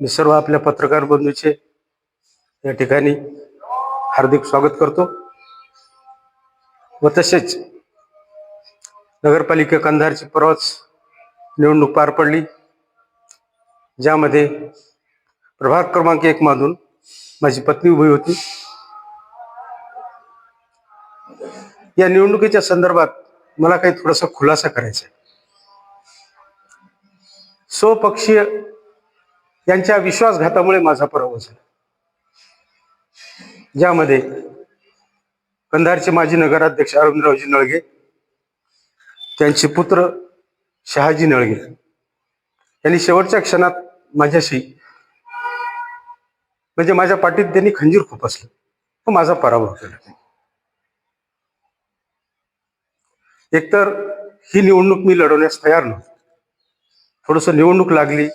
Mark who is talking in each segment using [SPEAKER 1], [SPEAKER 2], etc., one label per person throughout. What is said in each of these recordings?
[SPEAKER 1] मी सर्व आपल्या पत्रकार बंधूचे या ठिकाणी हार्दिक स्वागत करतो. व तसेच नगरपालिका कंधारची परवाच निवडणूक पार पडली. ज्यामध्ये प्रभाग क्रमांक एक मधून माझी पत्नी उभी होती. या निवडणुकीच्या संदर्भात मला काही थोडासा खुलासा करायचा आहे. स्वपक्षीय यांच्या विश्वासघातामुळे माझा पराभव झाला. ज्यामध्ये कंधारचे माजी नगराध्यक्ष अरविंदरावजी नळगे त्यांचे पुत्र शहाजी नळगे यांनी शेवटच्या क्षणात माझ्याशी म्हणजे माझ्या पाठीत त्यांनी खंजीर खुपसलं. व माझा पराभव केला. एकतर ही निवडणूक मी लढवण्यास तयार नव्हतो. थोडस निवडणूक लागली.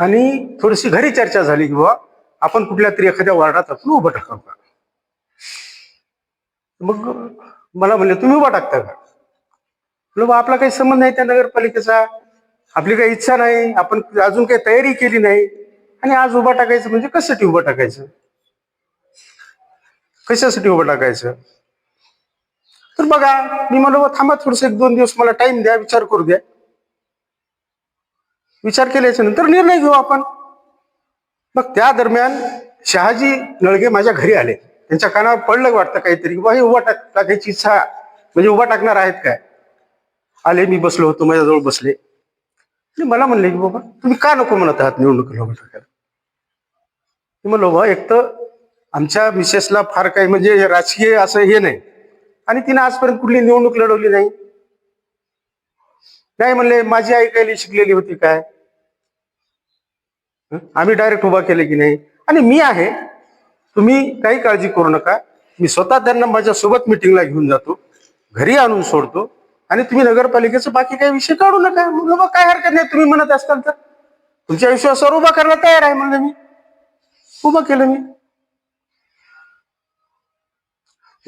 [SPEAKER 1] आणि थोडीशी घरी चर्चा झाली की बाबा आपण कुठल्या तरी एखाद्या वार्डात आपण उभं टाकावं का? मग मला म्हणले तुम्ही उभा टाकता का? म्हणलं आपला काही संबंध नाही त्या नगरपालिकेचा. आपली काही इच्छा नाही. आपण अजून काही तयारी केली नाही. आणि आज उभा टाकायचं म्हणजे कशासाठी उभं टाकायचं? कशासाठी उभं टाकायचं? तर बघा मी म्हणलो थांबा थोडस. एक दोन दिवस मला टाइम द्या विचार करू द्या. विचार केल्याच्यानंतर निर्णय घेऊ आपण. मग त्या दरम्यान शहाजी नळगे माझ्या घरी आले. त्यांच्या कानावर पडलं वाटतं काहीतरी बा हे उभा टाक टाकायची इच्छा म्हणजे उभा टाकणार आहेत काय? आले मी बसलो होतो माझ्याजवळ बसले. मला म्हणले की बाबा तुम्ही का नको म्हणत आहात निवडणुकीला उभं टाकायला? मी म्हणलो बाबा एक तर आमच्या मिसेसला फार काही म्हणजे राजकीय असं हे नाही. आणि तिने आजपर्यंत कुठली निवडणूक लढवली नाही. नाही म्हणले माझी आई काही शिकलेली होती काय? आम्ही डायरेक्ट उभा केले की नाही? आणि मी आहे. तुम्ही काही काळजी करू नका. मी स्वतः त्यांना माझ्या सोबत मिटिंगला घेऊन जातो. घरी आणून सोडतो. आणि तुम्ही नगरपालिकेचं बाकी काही विषय काढू नका. म्हणलं बा काय हरकत नाही तुम्ही म्हणत असताल तर. तुमच्या विश्वासावर उभा करायला तयार आहे म्हणलं मी. उभं केलं मी.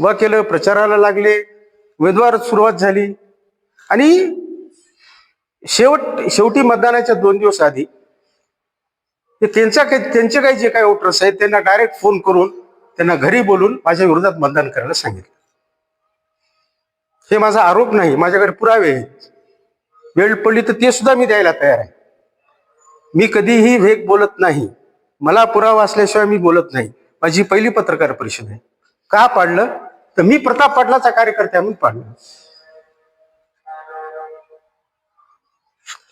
[SPEAKER 1] उभा केलं प्रचाराला लागले. उमेदवार सुरुवात झाली. आणि शेवट शेवटी मतदानाच्या दोन दिवस आधी ते त्यांच्या काही त्यांचे काही जे काही वोटर्स आहेत त्यांना डायरेक्ट फोन करून त्यांना घरी बोलून माझ्या विरोधात मतदान करायला सांगितलं. हे माझा आरोप नाही माझ्याकडे पुरावे आहेत. वेळ पडली तर ते सुद्धा मी द्यायला तयार आहे. मी कधीही वेग बोलत नाही. मला पुरावा असल्याशिवाय मी बोलत नाही. माझी पहिली पत्रकार परिषद आहे. का पाडलं? तर मी प्रताप पाटलाचा कार्यकर्ता म्हणून पाडलं.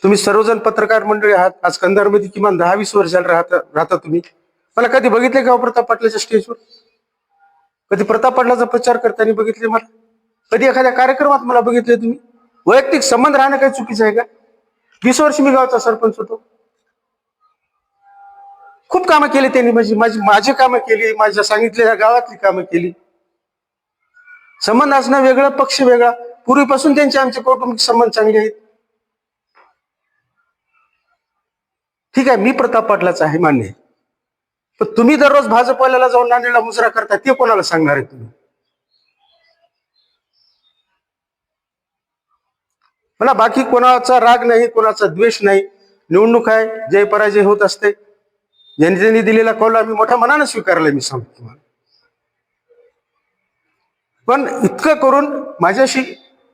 [SPEAKER 1] तुम्ही सर्वजण पत्रकार मंडळी आहात. आज कंधारमध्ये किमान दहा वीस वर्षाला राहता राहता तुम्ही. मला कधी बघितले का हो प्रताप पाटलाच्या स्टेजवर कधी प्रताप पाटलाचा प्रचार करताना बघितले मला? कधी एखाद्या कार्यक्रमात मला बघितले तुम्ही? वैयक्तिक संबंध राहणं काही चुकीचं आहे का? वीस वर्ष मी गावचा सरपंच होतो. खूप कामं केली त्यांनी माझी माझी माझी कामं केली माझ्या सांगितलेल्या गावातली कामं केली. संबंध असणं वेगळं पक्ष वेगळा. पूर्वीपासून त्यांचे आमचे कौटुंबिक संबंध चांगले आहेत. ठीक आहे मी प्रताप पाटलाच आहे मान्य आहे. पण तुम्ही दररोज भाजपवाल्याला जाऊन नांदेडला मुजरा करता ते कोणाला सांगणार आहे तुम्ही? मला बाकी कोणाचा राग नाही कोणाचा द्वेष नाही निवडणूक आहे जय पराजय होत असते. ज्यांनी त्यांनी दिलेला कौल आम्ही मोठ्या मनानं स्वीकारलाय मी सांगतो तुम्हाला. पण इतकं करून माझ्याशी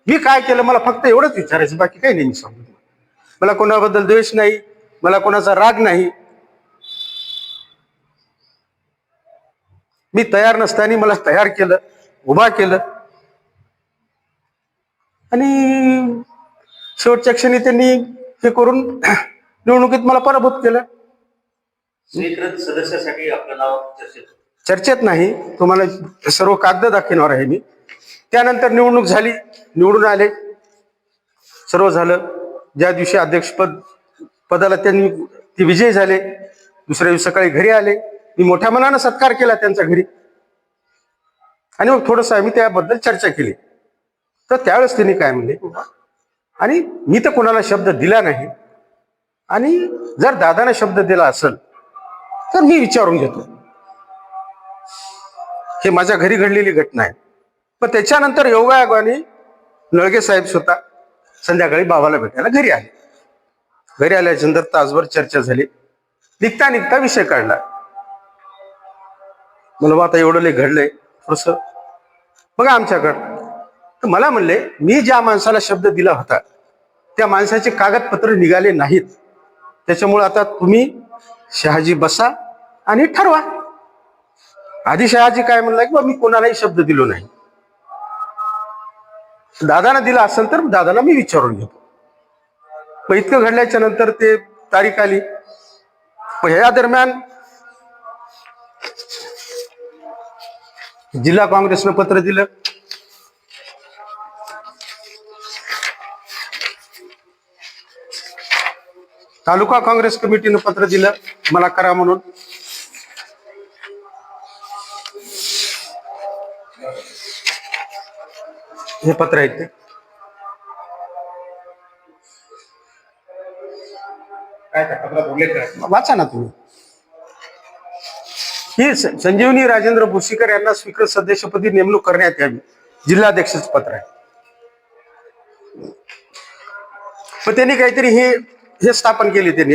[SPEAKER 1] मी काय केलं मला फक्त एवढंच विचारायचं बाकी काही नाही मी सांगतो मला कोणाबद्दल द्वेष नाही मला कोणाचा राग नाही. मी तयार नसताना मला तयार केलं उभा केलं. आणि शेवटच्या क्षणी त्यांनी हे करून निवडणुकीत मला पराभूत केलं.
[SPEAKER 2] सदस्यासाठी आपलं नाव. चर्चेत
[SPEAKER 1] नाही तुम्हाला सर्व कागद दाखवणार आहे मी. त्यानंतर निवडणूक झाली निवडून आले. सर्व झालं. ज्या दिवशी अध्यक्षपद पदाला त्यांनी ते विजयी झाले. दुसऱ्या दिवशी सकाळी घरी आले. मी मोठ्या मनानं सत्कार केला त्यांच्या घरी. आणि मग थोडंसं आम्ही त्याबद्दल चर्चा केली. तर त्यावेळेस त्यांनी काय म्हणले? आणि मी तर कोणाला शब्द दिला नाही. आणि जर दादाने शब्द दिला असेल तर मी विचारून घेतो हे माझ्या घरी घडलेली घटना आहे. पण त्याच्यानंतर योगायोगाने नळगे साहेब स्वतः संध्याकाळी बाबाला भेटायला घरी आले. घरी आल्याच्यानंतर तासभर चर्चा झाली. निघता निघता विषय काढला. मला बा आता एवढं लय घडलंय थोडस बघा आमच्याकडं. तर मला म्हणले मी ज्या माणसाला शब्द दिला होता त्या माणसाचे कागदपत्र निघाले नाहीत. त्याच्यामुळे आता तुम्ही शहाजी बसा आणि ठरवा. आधी शहाजी काय म्हणला की बा मी कोणालाही शब्द दिलो नाही. दादाना दिला असेल तर दादाला मी विचारून घेतो. मग इतकं घडल्याच्या नंतर ते तारीख आली. मग ह्या दरम्यान जिल्हा काँग्रेसनं पत्र दिलं. तालुका काँग्रेस कमिटीनं पत्र दिलं. मला करा म्हणून. हे पत्र आहे ते.
[SPEAKER 2] काय त्या पत्रात उल्लेख आहे
[SPEAKER 1] वाचा ना तुम्ही. ही स- संजीवनी राजेंद्र भुसीकर यांना स्वीकृत सदस्यपदी नेमणूक करण्यात यावी. जिल्हाध्यक्षच पत्र आहे. पण त्यांनी काहीतरी हे हे स्थापन केले त्यांनी.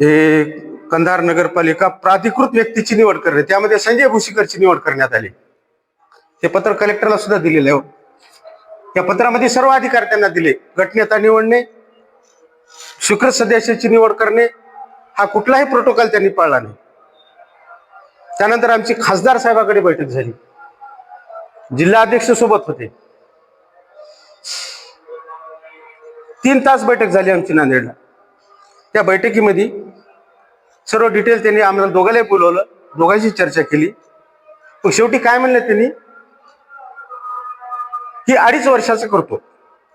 [SPEAKER 1] हे कंधार नगरपालिका प्राधिकृत व्यक्तीची निवड करणे त्यामध्ये संजय भुसीकरची निवड करण्यात आली. हे पत्र कलेक्टरला सुद्धा दिलेलं आहे हो. या पत्रामध्ये सर्व अधिकार त्यांना दिले. गटनेता निवडणे स्वीकृत सदस्याची निवड करणे हा कुठलाही प्रोटोकॉल त्यांनी पाळला नाही. त्यानंतर आमची खासदार साहेबाकडे बैठक झाली. जिल्हा अध्यक्ष सोबत होते. तीन तास बैठक झाली आमची नांदेडला. त्या बैठकीमध्ये सर्व डिटेल त्यांनी आम्हाला दोघांनाही बोलवलं. दोघांशी चर्चा केली. मग शेवटी काय म्हणलं त्यांनी? की अडीच वर्षाचं करतो.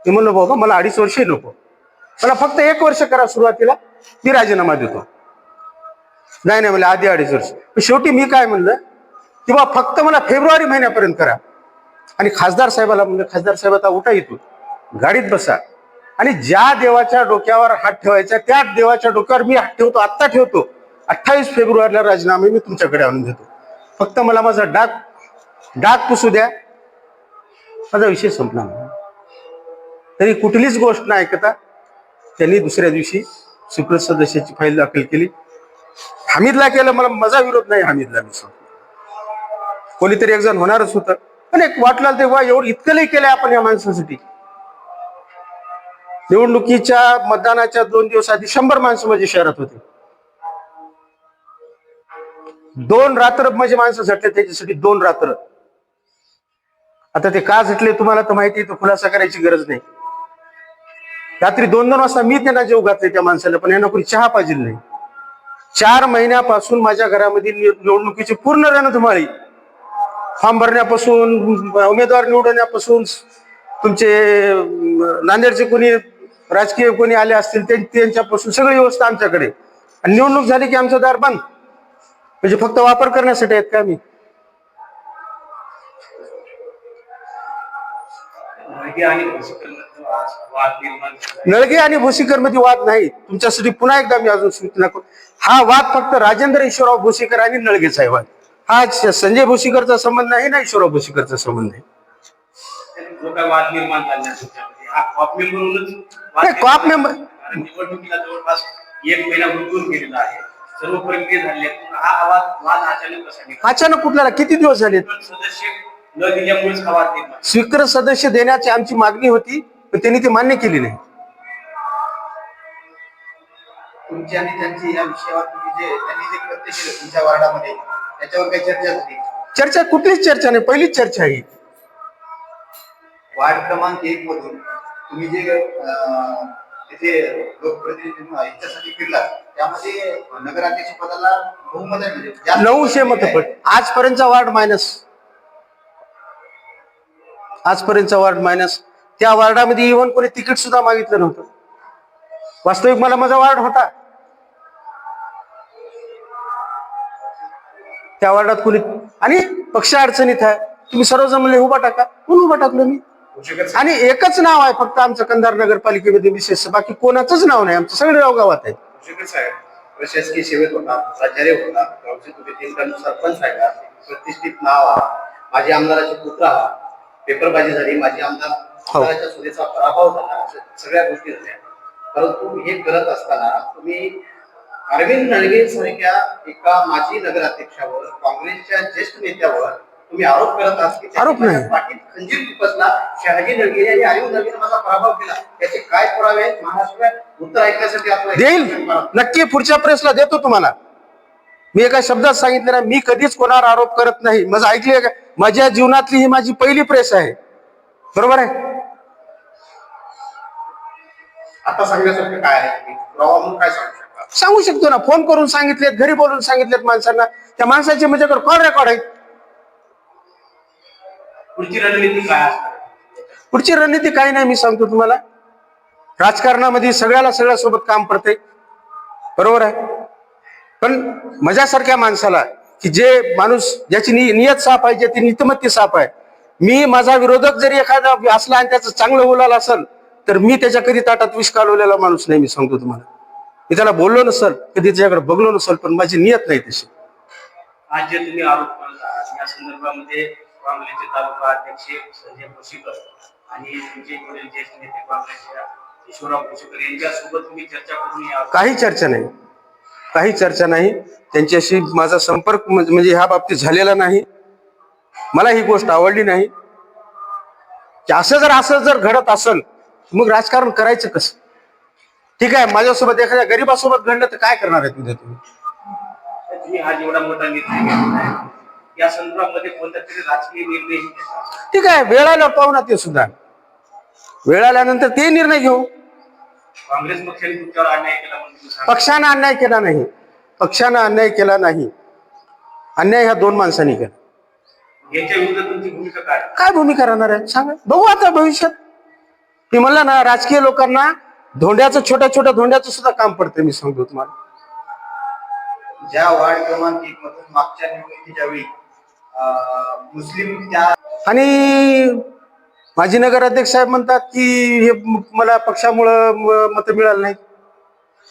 [SPEAKER 1] ते म्हणलं बाबा मला अडीच वर्षही नको. मला फक्त एक वर्ष करा सुरुवातीला मी राजीनामा देतो. नाही नाही मला आधी अडीच वर्ष. शेवटी मी काय म्हणलं की बा फक्त मला फेब्रुवारी महिन्यापर्यंत करा. आणि खासदार साहेबाला म्हणलं खासदार साहेब आता उठा येतो गाडीत बसा. आणि ज्या देवाच्या डोक्यावर हात ठेवायचा त्या देवाच्या डोक्यावर मी हात ठेवतो आत्ता ठेवतो. अठ्ठावीस फेब्रुवारीला राजीनामे मी तुमच्याकडे आणून देतो. फक्त मला माझा डाक डाक पुसू द्या. माझा विषय संपला. तरी कुठलीच गोष्ट नाही ऐकता. त्यांनी दुसऱ्या दिवशी सुप्रत सदस्याची फाईल दाखल केली. हमीदला केलं मला माझा विरोध नाही हमीदला मी सांगतो. कोणीतरी एक जण होणारच होतं. पण एक वाटलं ते वा एवढं इतकं लई केलंय आपण या माणसासाठी. निवडणुकीच्या मतदानाच्या दोन दिवस आधी शंभर माणसं माझ्या शहरात होते. दोन रात्र माझे माणसं झटले त्याच्यासाठी दोन रात्र. आता ते का झटले तुम्हाला तर माहिती आहे, तो खुलासा करायची गरज नाही. रात्री दोन दोन वाजता मी त्यांना जेव घातले त्या माणसाला पण यांना कोणी चहा पाहिजे नाही. चार महिन्यापासून माझ्या घरामध्ये निवडणुकीची पूर्ण रणधुमाळी. फॉर्म भरण्यापासून उमेदवार निवडण्यापासून तुमचे नांदेडचे कोणी राजकीय कोणी आले असतील त्यांच्यापासून सगळी व्यवस्था आमच्याकडे. आणि निवडणूक झाली की आमचं दार बंद. म्हणजे फक्त वापर करण्यासाठी आहेत का मी
[SPEAKER 2] आणि
[SPEAKER 1] नळगे आणि भोसीकरमध्ये वाद नाही. तुमच्यासाठी पुन्हा एकदा मी अजून सूचना करतो. हा वाद फक्त राजेंद्र ईश्वरराव भोसीकर आणि नळगेचा आहे वाद हा संजय भोसीकरचा संबंध नाही ना ईश्वरराव भोसीकरचा संबंध आहे?
[SPEAKER 2] कॉप
[SPEAKER 1] मेंबर-
[SPEAKER 2] निवडणुकीला जवळपास एक महिना गुंतवून गेलेला आहे सर्व प्रक्रिया झाली आहे. पण हा वाद वाद अचानक कसा
[SPEAKER 1] अचानक कुठल्याला किती दिवस झाले
[SPEAKER 2] सदस्य न दिल्यामुळेच हा वाद निर्माण
[SPEAKER 1] स्वीकृत सदस्य देण्याची आमची मागणी होती. पण त्यांनी ती मान्य केली नाही
[SPEAKER 3] तुमची आणि त्यांची या विषयावर तुम्ही जे त्यांनी जे कृत्य केलं तुमच्या वार्डामध्ये त्याच्यावर काही चर्चा झाली?
[SPEAKER 1] चर्चा कुठलीच चर्चा नाही पहिलीच चर्चा आहे
[SPEAKER 3] वार्ड क्रमांक एक मधून तुम्ही जे अं, तिथे लोकप्रतिनिधी म्हणून याच्यासाठी फिरला त्यामध्ये नगराध्यक्ष पदाला बहुमत आहे म्हणजे जास्त
[SPEAKER 1] नऊशे मत
[SPEAKER 3] आहे.
[SPEAKER 1] पट आजपर्यंतचा वार्ड मायनस आजपर्यंतचा वार्ड मायनस त्या वार्डामध्ये इव्हन कोणी तिकीट सुद्धा मागितलं नव्हतं. वास्तविक मला माझा वार्ड होता. त्या वार्डात कोणी आणि पक्ष अडचणीत आहे. तुम्ही सर्वजण म्हणले उभा टाका. कोण उभा टाकलो मी? आणि एकच नाव आहे फक्त आमचं कंधार नगरपालिकेमध्ये विशेष. बाकी कोणाचंच नाव नाही. आमचं सगळे राव गावात
[SPEAKER 2] आहे.
[SPEAKER 3] प्रशासकीय सेवेत होता प्राचार्य होता. गावचे तुम्ही तीन सरपंच आहे प्रतिष्ठित नाव आहात माझे आमदाराचे पुत्र आहात. पेपरबाजी झाली. माझी आमदार आमदाराच्या सुनेचा पराभव झाला अशा सगळ्या गोष्टी झाल्या परंतु हे करत असताना तुम्ही अरविंद नळगे सारख्या एका माजी नगराध्यक्षावर काँग्रेसच्या ज्येष्ठ नेत्यावर तुम्ही आरोप करत आहात की त्यांनी
[SPEAKER 1] आरोप नाही.
[SPEAKER 3] माझ्या पाठीत खंजीर खुपसला शहाजी नळगे आणि अरविंद नळगेने माझा पराभव केला. याचे काय पुरावे आहेत? महाराष्ट्रात उत्तर ऐकण्यासाठी आपलं
[SPEAKER 1] देईल. नक्की पुढच्या प्रेसला देतो तुम्हाला. मी एका शब्दात सांगितलं ना मी कधीच कोणावर आरोप करत नाही. माझं ऐकले का? माझ्या जीवनातली ही माझी पहिली प्रेस आहे. बरोबर आहे?
[SPEAKER 3] आता सांगण्यासारखं काय आहे? म्हणून काय सांगू शकता?
[SPEAKER 1] सांगू शकतो ना. फोन करून सांगितलेत घरी बोलून सांगितलेत माणसांना. त्या माणसाचे माझ्याकडे कॉल रेकॉर्ड आहेत.
[SPEAKER 2] पुढची रणनीती काय असणार?
[SPEAKER 1] पुढची रणनीती काही नाही मी सांगतो तुम्हाला. राजकारणामध्ये सगळ्याला सगळ्यासोबत काम पडते बरोबर आहे? पण माझ्यासारख्या माणसाला की जे माणूस ज्याची नि- नियत साफ आहे ज्याची नीतिमत्ती साफ आहे मी माझा विरोधक जरी एखादा असला आणि त्याचं चांगलं बोलायला असेल तर मी त्याच्या कधी ताटात विष कालवलेला माणूस नाही मी सांगतो तुम्हाला. मी त्याला बोललो नसल कधी त्याच्याकडे बघलो नसल पण माझी नियत नाही तशी.
[SPEAKER 2] आज जे तुम्ही आरोप या संदर्भामध्ये काँग्रेसचे तालुका अध्यक्ष संजय भोशीकर आणि तुमचे वडील ज्येष्ठ नेते काँग्रेसच्या ईश्वरराव भोशीकर यांच्यासोबत तुम्ही चर्चा करून
[SPEAKER 1] काही चर्चा नाही. काही चर्चा नाही. त्यांच्याशी माझा संपर्क म्हणजे ह्या बाबतीत झालेला नाही. मला ही गोष्ट आवडली नाही. असं जर असं जर घडत असेल मग राजकारण करायचं कसं? ठीक आहे माझ्यासोबत एखाद्या गरीबासोबत घडलं तर काय करणार आहे तुझ्या तुम्ही?
[SPEAKER 2] तुम्ही हा जेवढा मोठा निर्णय घेतला आहे. या संदर्भामध्ये कोणता तरी राजकीय निर्णय घेतला
[SPEAKER 1] ठीक आहे वेळ आल्यावर पाहू ना ते सुद्धा. वेळ आल्यानंतर ते निर्णय घेऊ.
[SPEAKER 2] काँग्रेस पक्षाने तुमच्यावर अन्याय केला
[SPEAKER 1] पक्षानं अन्याय केला नाही. पक्षानं अन्याय केला नाही. अन्याय ह्या दोन माणसांनी केला.
[SPEAKER 2] याच्या विरुद्ध तुमची भूमिका काय?
[SPEAKER 1] काय भूमिका राहणार आहे? सांगा. बघू आता भविष्यात. मी म्हणलं ना राजकीय लोकांना धोंड्याचं छोट्या छोट्या धोंड्याचं सुद्धा काम पडतं मी सांगतो तुम्हाला.
[SPEAKER 3] ज्या वार्ड क्रमांक एक मधून मागच्या निवडणुकीच्या वेळी मुस्लिम त्या
[SPEAKER 1] आणि माजी नगर अध्यक्ष साहेब म्हणतात की हे म- मला पक्षामुळं मत मिळालं नाही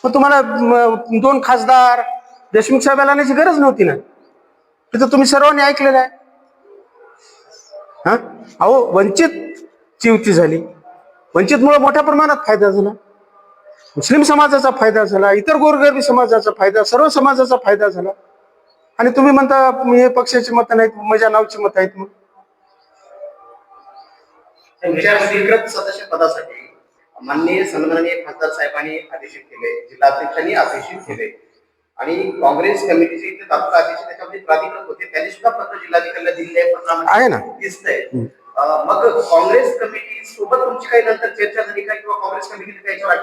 [SPEAKER 1] पण तुम्हाला म, दोन खासदार देशमुख साहेबाला आणण्याची गरज नव्हती ना? तिथं तुम्ही सर्वांनी ऐकलेलं आहे. हा? अहो वंचित ची युती झाली. वंचितमुळे मोठ्या प्रमाणात फायदा झाला. मुस्लिम समाजाचा फायदा झाला इतर गोरगरबी समाजाचा फायदा सर्व समाजाचा फायदा झाला. आणि तुम्ही म्हणता हे पक्षाची मतं नाहीत माझ्या नावची मतं आहेत मग
[SPEAKER 3] स्वीकृत सदस्य पदासाठी माननीय खासदार साहेबांनी आदेशित केले जिल्हाध्यक्षांनी आदेशित केले. आणि काँग्रेस कमिटीचे इथे त्याच्यामध्ये होते त्यांनी सुद्धा पत्र जिल्हाधिकाऱ्याला दिले आहे
[SPEAKER 1] ना.
[SPEAKER 3] दिसतंय. मग काँग्रेस कमिटी सोबत तुमची काही नंतर चर्चा झाली का? किंवा काँग्रेस कमिटीने काही याच्यावर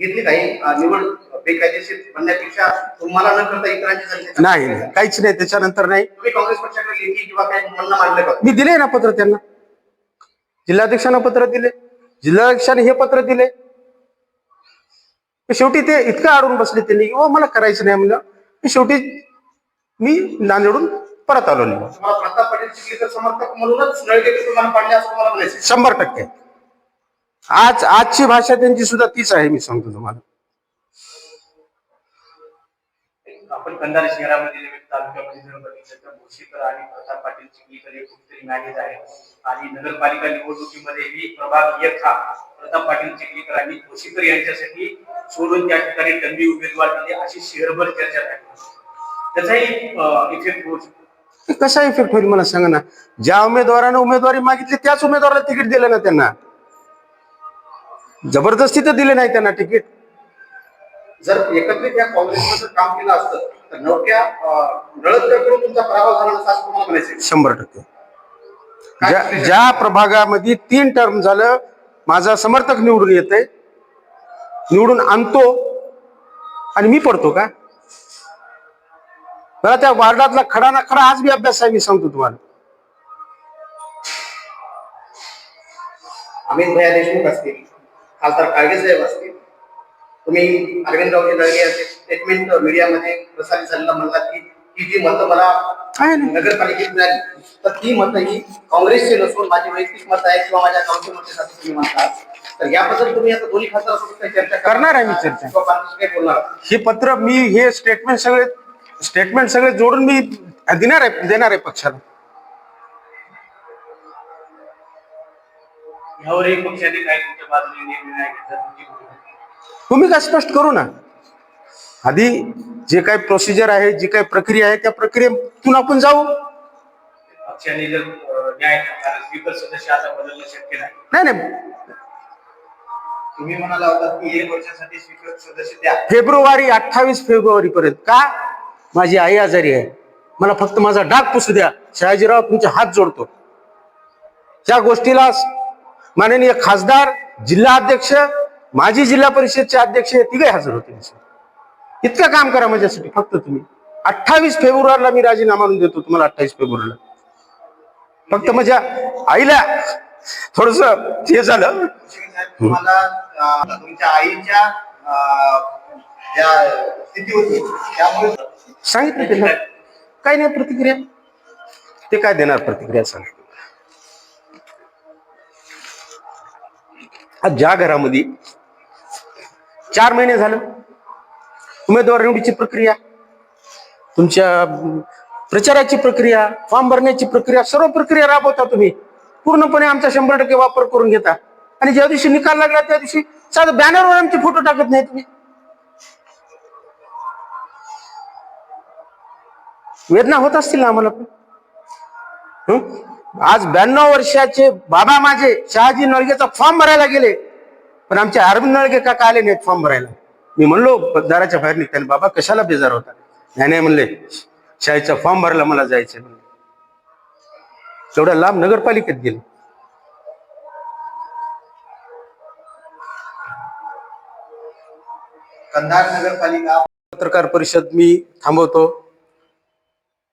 [SPEAKER 3] घेतली काही निवड बेकायदेशीर म्हणण्यापेक्षा तुम्हाला न करता इतरांची झाली.
[SPEAKER 1] नाही नाही. काहीच नाही. त्याच्यानंतर नाही.
[SPEAKER 3] तुम्ही काँग्रेस पक्षाकडे लेखी किंवा काही म्हणणं मांडलं का?
[SPEAKER 1] मी दिले ना पत्र त्यांना. जिल्हाध्यक्षांना पत्र दिले. जिल्हाध्यक्षाने हे पत्र दिले. शेवटी ते इतकं अडून बसले त्यांनी की "ओ, मला करायचं नाही म्हणलं. शेवटी मी नांदेडून परत आलो नाही.
[SPEAKER 3] तुम्हाला प्रताप पाटील चिखलीकर समर्थक म्हणूनच नळगे तुम्हाला पाडले असं म्हणायचं
[SPEAKER 1] शंभर टक्के. आज आजची भाषा त्यांची सुद्धा तीच आहे मी सांगतो तुम्हाला.
[SPEAKER 2] आपण कंधार शहरामध्ये नव्हे तालुक्यामध्ये जर बघितलं तर भोशीकर आणि प्रताप पाटील चिखलीकर हे कुठेतरी मॅनेज आहेत आणि नगरपालिका निवडणुकीमध्ये ही प्रभाग एक हा प्रताप पाटील चिखलीकर आणि भोशीकर यांच्यासाठी सोडून त्या ठिकाणी उमेदवार दिले अशी शहरभर चर्चा झाली. त्याचाही इफेक्ट होऊ शकतो
[SPEAKER 1] कसा इफेक्ट होईल मला सांगा ना. ज्या उमेदवारानं उमेदवारी मागितली त्याच उमेदवाराला तिकीट दिलं ना त्यांना. जबरदस्ती तर दिले नाही त्यांना तिकीट.
[SPEAKER 3] जर एकत्रित या काँग्रेसमध्ये काम केलं असतं तर नवक्या नळदकडून तुमचा पराभव झाला नसता असं तुम्हाला म्हणायचं
[SPEAKER 1] शंभर टक्के. ज्या ज्या प्रभागामध्ये तीन टर्म झालं माझा समर्थक निवडून येते निवडून आणतो. आणि मी पडतो का? मला त्या वार्डातला खडा ना खडा आज बी अभ्यास आहे मी सांगतो तुम्हाला.
[SPEAKER 3] अमित भैया देशमुख असतील खासदार काळगे साहेब असतील तुम्ही अरविंदरावजी नळगे यांचे स्टेटमेंट मीडियामध्ये प्रसारित झालेलं म्हणलात की ही जी मतं मला नगरपालिकेत मिळाली तर ती मतं ही काँग्रेसची नसून माझी वैयक्तिक मतं आहे किंवा माझ्या गावची मतं आहेत असं तुम्ही म्हणतात तर याबद्दल तुम्ही आता दोन्ही काही चर्चा
[SPEAKER 1] करणार आहे मी चर्चा. हे पत्र मी हे स्टेटमेंट सगळे स्टेटमेंट सगळे जोडून मी देणार आहे देणार आहे पक्षाला.
[SPEAKER 2] यावरही पक्षाने काही तुमच्या बाजूने निर्णय घेतला तुमची भूमिका.
[SPEAKER 1] भूमिका स्पष्ट करू ना. आधी जे काही प्रोसिजर आहे जी काही प्रक्रिया आहे त्या प्रक्रियेतून आपण जाऊ.
[SPEAKER 2] पक्षाने जर अं, न्याय नाकारला, स्पीकर सदस्य आता बदलणं शक्य नाही.
[SPEAKER 1] नाही नाही.
[SPEAKER 3] तुम्ही म्हणाला होता की एक वर्षासाठी स्पीकर सदस्य द्या.
[SPEAKER 1] फेब्रुवारी अठ्ठावीस फेब्रुवारी पर्यंत का? माझी आई आजारी आहे. मला फक्त माझा डाग पुसू द्या. शहाजीराव तुमचे हात जोडतो. त्या गोष्टीला माननीय खासदार जिल्हा अध्यक्ष माजी जिल्हा परिषदचे अध्यक्ष तिघे हजर होते. इतकं काम करा माझ्यासाठी फक्त तुम्ही. अठ्ठावीस फेब्रुवारीला मी राजीनामा देतो तुम्हाला अठ्ठावीस फेब्रुवारीला. फक्त माझ्या आईला थोडस हे झालं.
[SPEAKER 3] तुमच्या आईच्या
[SPEAKER 1] सांगितलं त्यांना काय नाही प्रतिक्रिया. ते काय देणार प्रतिक्रिया सांग. आज ज्या घरामध्ये चार महिने झालं उमेदवार निवडीची प्रक्रिया तुमच्या प्रचाराची प्रक्रिया फॉर्म भरण्याची प्रक्रिया सर्व प्रक्रिया राबवता तुम्ही. पूर्णपणे आमचा शंभर टक्के वापर करून घेता. आणि ज्या दिवशी निकाल लागला त्या दिवशी साधं बॅनरवर आमचे फोटो टाकत नाही तुम्ही. वेदना होत असतील ना आम्हाला? पण आज ब्याण्णव वर्षाचे बाबा माझे शहाजी नळगेचा फॉर्म भरायला गेले. पण आमचे अरविंद नळगे काका आले नाहीत फॉर्म भरायला. मी म्हणलो दाराच्या बाहेर निघताना बाबा कशाला बेजार होता? नाही नाही म्हणले शाळेचा फॉर्म भरायला मला जायचं म्हणले. तेवढ्या लांब नगरपालिकेत गेले.
[SPEAKER 3] कंधार नगरपालिका
[SPEAKER 1] पत्रकार परिषद मी थांबवतो.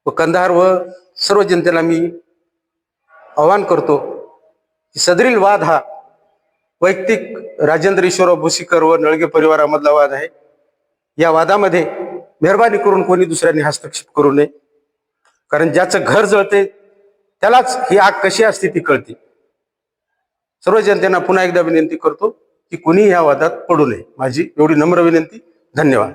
[SPEAKER 1] व कंधार व सर्व जनतेला मी आवाहन करतो की सदरील वाद हा वैयक्तिक राजेंद्र ईश्वरराव भुसीकर व नळगे परिवारामधला वाद आहे. या वादामध्ये मेहरबानी करून कोणी दुसऱ्यांनी हस्तक्षेप करू नये. कारण ज्याचं घर जळते त्यालाच ही आग कशी असते ती कळते. सर्व जनतेना पुन्हा एकदा विनंती करतो की कुणीही या वादात पडू नये. माझी एवढी नम्र विनंती. धन्यवाद.